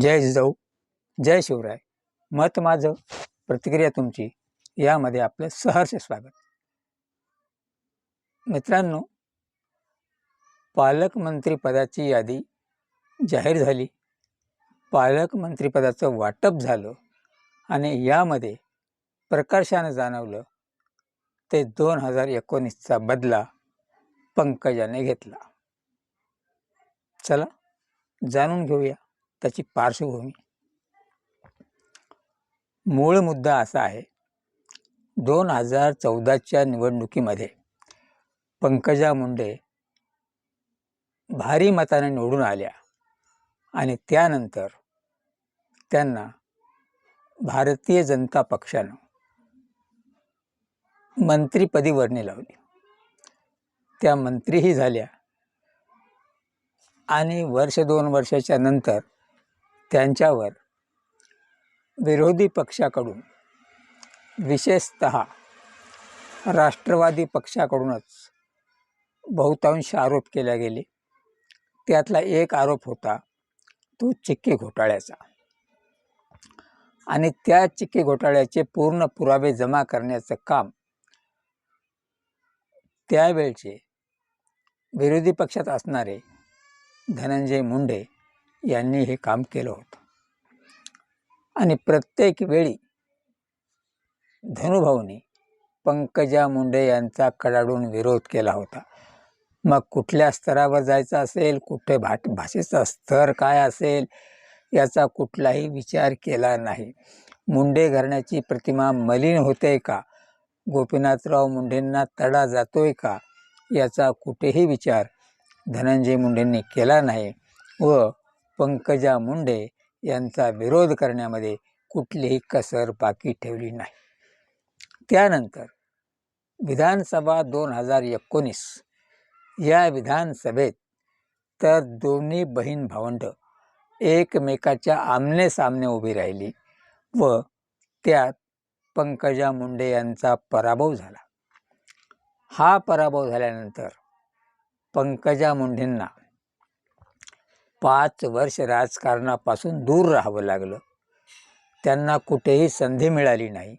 जय जिजाऊ जय शिवराय. मत माझं प्रतिक्रिया तुमची. यामध्ये आपलं सहर्ष स्वागत. मित्रांनो पालकमंत्रीपदाची यादी जाहीर झाली. पालकमंत्रीपदाचं वाटप झालं आणि यामध्ये प्रकर्षानं जाणवलं ते दोन हजार एकोणीसचा बदला पंकजाने घेतला. चला जाणून घेऊया. त्याची पार्श्वभूमी. मूळ मुद्दा असा आहे दोन हजार चौदाच्या निवडणुकीमध्ये पंकजा मुंडे भारी मताने निवडून आल्या आणि त्यानंतर त्यांना भारतीय जनता पक्षानं मंत्रीपदी वर्णी लावली. त्या मंत्रीही झाल्या आणि वर्ष दोन वर्षाच्या नंतर त्यांच्यावर विरोधी पक्षाकडून विशेषत राष्ट्रवादी पक्षाकडूनच बहुतांश आरोप केले गेले. त्यातला एक आरोप होता तो चिक्की घोटाळ्याचा. आणि त्या चिक्की घोटाळ्याचे पूर्ण पुरावे जमा करण्याचं काम त्यावेळचे विरोधी पक्षात असणारे धनंजय मुंडे यांनी हे काम केलं होतं. आणि प्रत्येक वेळी धनुभाऊने पंकजा मुंडे यांचा कडाडून विरोध केला होता. मग कुठल्या स्तरावर जायचं असेल? कुठे भाट भाषेचा स्तर काय असेल? याचा कुठलाही विचार केला नाही. मुंडे घराण्याची प्रतिमा मलिन होते का? गोपीनाथराव मुंडेंना तडा जातोय का? याचा कुठेही विचार धनंजय मुंडेंनी केला नाही व पंकजा मुंडे यांचा विरोध करण्यामध्ये कुठलीही कसर बाकी ठेवली नाही. त्यानंतर विधानसभा दोन हजार एकोणीस या विधानसभेत तर दोन्ही बहीण भावंड एकमेकाच्या आमने सामने उभी राहिली व त्यात पंकजा मुंडे यांचा पराभव झाला. हा पराभव झाल्यानंतर पंकजा मुंडेंना पाच वर्ष राजकारणापासून दूर राहावं लागलं. त्यांना कुठेही संधी मिळाली नाही.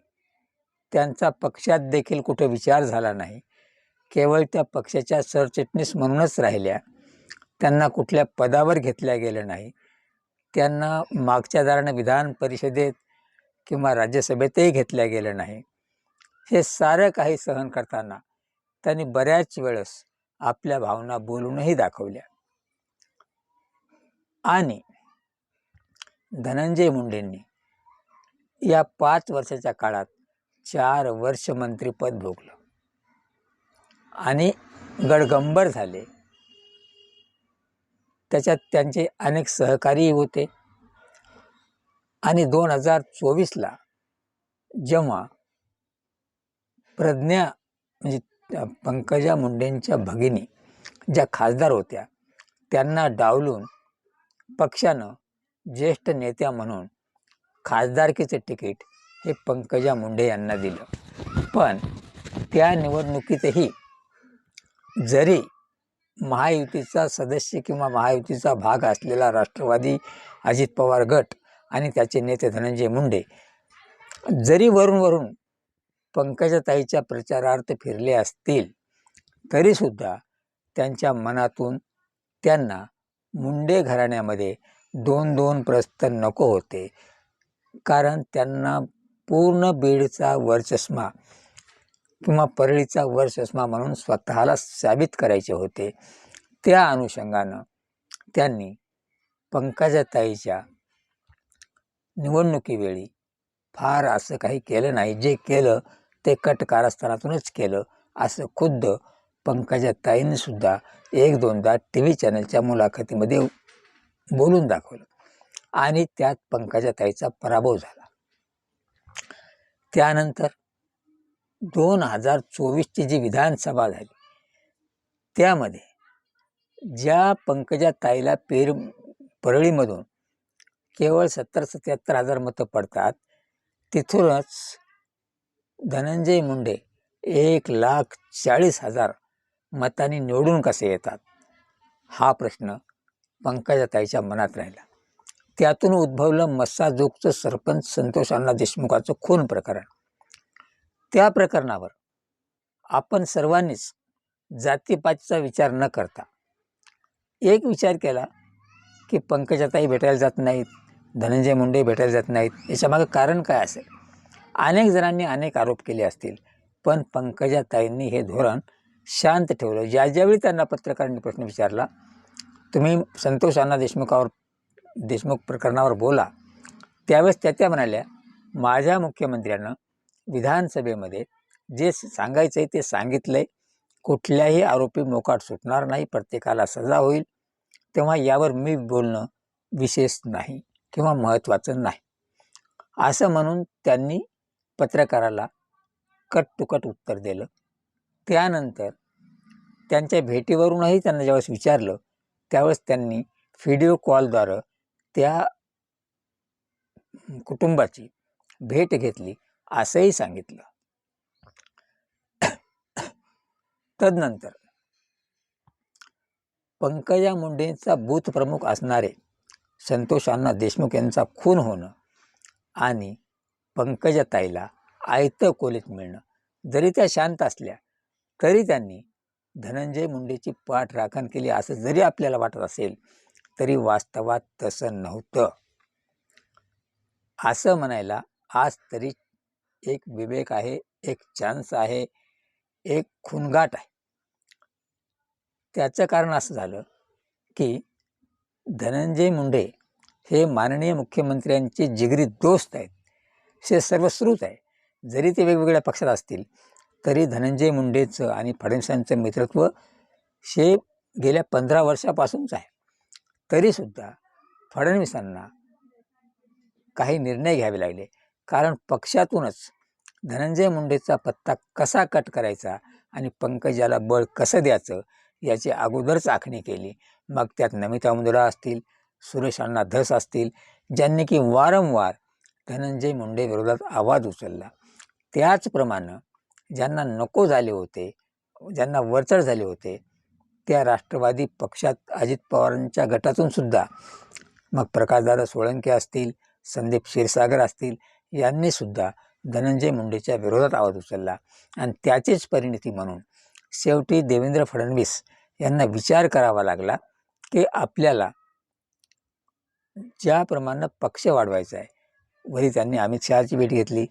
त्यांचा पक्षात देखील कुठं विचार झाला नाही. केवळ त्या पक्षाच्या सरचिटणीस म्हणूनच राहिल्या. त्यांना कुठल्या पदावर घेतल्या गेलं नाही. त्यांना मागच्या दारानं विधान परिषदेत किंवा राज्यसभेतही घेतल्या गेलं नाही. हे सारं काही सहन करताना त्यांनी बऱ्याच वेळेस आपल्या भावना बोलूनही दाखवल्या. आणि धनंजय मुंडेंनी या पाच वर्षाच्या काळात चार वर्ष मंत्रिपद भोगलं. आणि गडगंबर झाले. त्याच्यात त्यांचे अनेक सहकारीही होते. आणि दोन हजार चोवीसला जेव्हा प्रज्ञा म्हणजे पंकजा मुंडेंच्या भगिनी ज्या खासदार होत्या त्यांना डावलून पक्षानं ज्येष्ठ नेत्या म्हणून खासदारकीचं तिकीट हे पंकजा मुंडे यांना दिलं. पण त्या निवडणुकीतही जरी महायुतीचा सदस्य किंवा महायुतीचा भाग असलेला राष्ट्रवादी अजित पवार गट आणि त्याचे नेते धनंजय मुंडे जरी वरून वरून पंकजाताईच्या प्रचारार्थ फिरले असतील तरीसुद्धा त्यांच्या मनातून त्यांना मुंडे घराण्यामध्ये दोन दोन प्रस्थ नको होते. कारण त्यांना पूर्ण बीडचा वरचष्मा किंवा परळीचा वरचष्मा म्हणून स्वतःला साबित करायचे होते. त्या अनुषंगानं त्यांनी पंकजाताईच्या निवडणुकीवेळी फार असं काही केलं नाही. जे केलं ते कट कारस्थानातूनच केलं असं खुद्द पंकजाताईंनी सुद्धा एक दोनदा टी व्ही चॅनलच्या मुलाखतीमध्ये बोलून दाखवलं. आणि त्यात पंकजाताईचा पराभव झाला. त्यानंतर दोन हजार चोवीसची जी विधानसभा झाली त्यामध्ये ज्या पंकजाताईला पेर परळीमधून केवळ सत्तर सत्याहत्तर हजार मतं पडतात तिथूनच धनंजय मुंडे एक लाख चाळीस हजार मताने निवडून कसे येतात? हा प्रश्न पंकजाताईच्या मनात राहिला. त्यातून उद्भवलं मस्साजोगचं सरपंच संतोष अण्णा देशमुखाचं खून प्रकरण. त्या प्रकरणावर आपण सर्वांनीच जातीपातीचा विचार न करता एक विचार केला की पंकजाताई भेटायला जात नाहीत धनंजय मुंडे भेटायला जात नाहीत याच्यामागं कारण काय असेल? अनेक जणांनी अनेक आरोप केले असतील पण पंकजाताईंनी हे धोरण शांत ठेवलं. ज्या ज्यावेळी त्यांना पत्रकारांनी प्रश्न विचारला तुम्ही संतोष अण्णा देशमुखावर देशमुख प्रकरणावर बोला. त्यावेळेस त्या त्या म्हणाल्या माझ्या मुख्यमंत्र्यानं विधानसभेमध्ये जे सांगायचं आहे ते सांगितलं आहे कुठल्याही आरोपी मोकाट सुटणार नाही. प्रत्येकाला सजा होईल. तेव्हा यावर मी बोलणं विशेष नाही किंवा महत्त्वाचं नाही. असं म्हणून त्यांनी पत्रकाराला कट टू कट उत्तर दिलं. त्यानंतर त्यांच्या भेटीवरूनही त्यांना ज्यावेळेस विचारलं त्यावेळेस त्यांनी व्हिडिओ कॉलद्वारे त्या कुटुंबाची भेट घेतली असंही सांगितलं. तदनंतर पंकजा मुंडेंचा बूथ प्रमुख असणारे संतोष अण्णा देशमुख यांचा खून होणं आणि पंकजाताईला आयतं कोलीत मिळणं जरी त्या शांत असल्या तरी त्यांनी धनंजय मुंडेची पाठ राखण केली असं जरी आपल्याला वाटत असेल तरी वास्तवात तसं नव्हतं. असं म्हणायला आज तरी एक विवेक आहे एक चान्स आहे एक खुनगाट आहे. त्याचं कारण असं झालं की धनंजय मुंडे हे माननीय मुख्यमंत्र्यांचे जिगरी दोस्त आहेत हे सर्वश्रुत आहे जरी ते वेगवेगळ्या पक्षात असतील तरी धनंजय मुंडेचं आणि फडणवीसांचं मित्रत्व हे गेल्या पंधरा वर्षापासूनच आहे. तरीसुद्धा फडणवीसांना काही निर्णय घ्यावे लागले. कारण पक्षातूनच धनंजय मुंडेचा पत्ता कसा कट करायचा आणि पंकजाला बळ कसं द्यायचं याची अगोदरच आखणी केली. मग त्यात नमिता मुंदडा असतील सुरेश अण्णा धस असतील ज्यांनी की वारंवार धनंजय मुंडे विरोधात आवाज उचलला. त्याचप्रमाणे ज्यांना नको झाले होते ज्यांना वरचढ झाले होते त्या राष्ट्रवादी पक्षात अजित पवारांच्या गटातून सुद्धा मग प्रकाशदादा सोळंके असतील संदीप क्षीरसागर असतील यांनी सुद्धा धनंजय मुंडेच्या विरोधात आवाज उचलला. आणि त्याचीच परिणती म्हणून शेवटी देवेंद्र फडणवीस यांना विचार करावा लागला की आपल्याला ज्याप्रमाणे पक्ष वाढवायचा आहे वरी त्यांनी अमित शहाची भेट घेतली.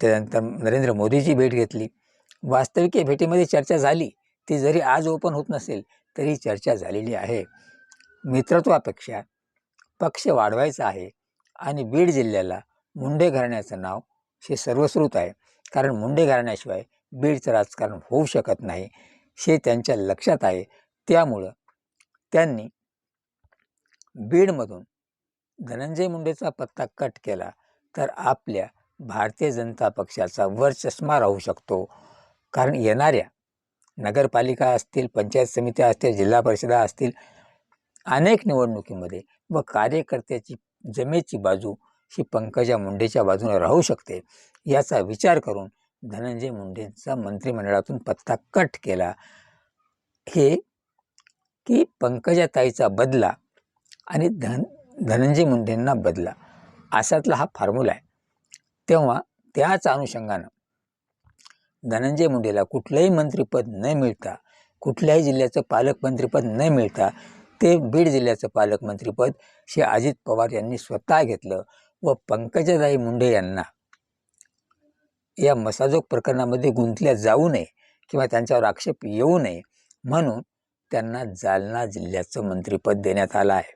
त्यानंतर नरेंद्र मोदीची भेट घेतली. वास्तविक या भेटीमध्ये चर्चा झाली. ती जरी आज ओपन होत नसेल तरी चर्चा झालेली आहे. मित्रत्वापेक्षा पक्ष वाढवायचा आहे आणि बीड जिल्ह्याला मुंडे घराण्याचं नाव हे सर्वश्रुत आहे. कारण मुंडे घराण्याशिवाय बीडचं राजकारण होऊ शकत नाही हे त्यांच्या लक्षात आहे. त्यामुळं त्यांनी बीडमधून धनंजय मुंडेचा पत्ता कट केला तर आपल्या भारतीय जनता पक्षाचा वरचष्मा राहू शकतो. कारण येणाऱ्या नगरपालिका असतील पंचायत समित्या असतील जिल्हा परिषदा असतील अनेक निवडणुकीमध्ये व कार्यकर्त्याची जमेची बाजू ही पंकजा मुंडेच्या बाजूने राहू शकते. याचा विचार करून धनंजय मुंडेंचा मंत्रिमंडळातून पत्ता कट केला. हे की पंकजाताईचा बदला आणि धन धनंजय मुंडेंना बदला असातला हा फॉर्म्युला आहे. तेव्हा त्याच अनुषंगानं धनंजय मुंडेला कुठलंही मंत्रिपद न मिळता कुठल्याही जिल्ह्याचं पालकमंत्रीपद न मिळता ते बीड जिल्ह्याचं पालकमंत्रीपद श्री अजित पवार यांनी स्वतः घेतलं व पंकजाताई मुंडे यांना या मसाजोग प्रकरणामध्ये गुंतल्या जाऊ नये किंवा त्यांच्यावर आक्षेप येऊ नये म्हणून त्यांना जालना जिल्ह्याचं मंत्रिपद देण्यात आलं आहे.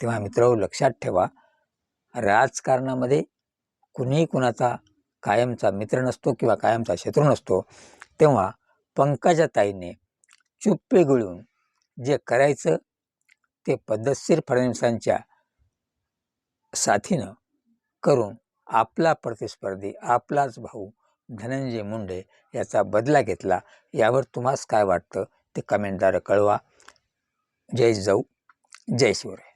तेव्हा मित्र लक्षात ठेवा राजकारणामध्ये कुणीही कुणाचा कायमचा मित्र नसतो किंवा कायमचा शत्रू नसतो तेव्हा पंकजाताईने चुप्पे गळून जे करायचं ते पद्धतशीर फडणवीसांच्या साथीनं करून आपला प्रतिस्पर्धी आपलाच भाऊ धनंजय मुंडे याचा बदला घेतला यावर तुम्हास काय वाटतं ते कमेंटद्वारे कळवा. जय जाऊ जय शिवराय.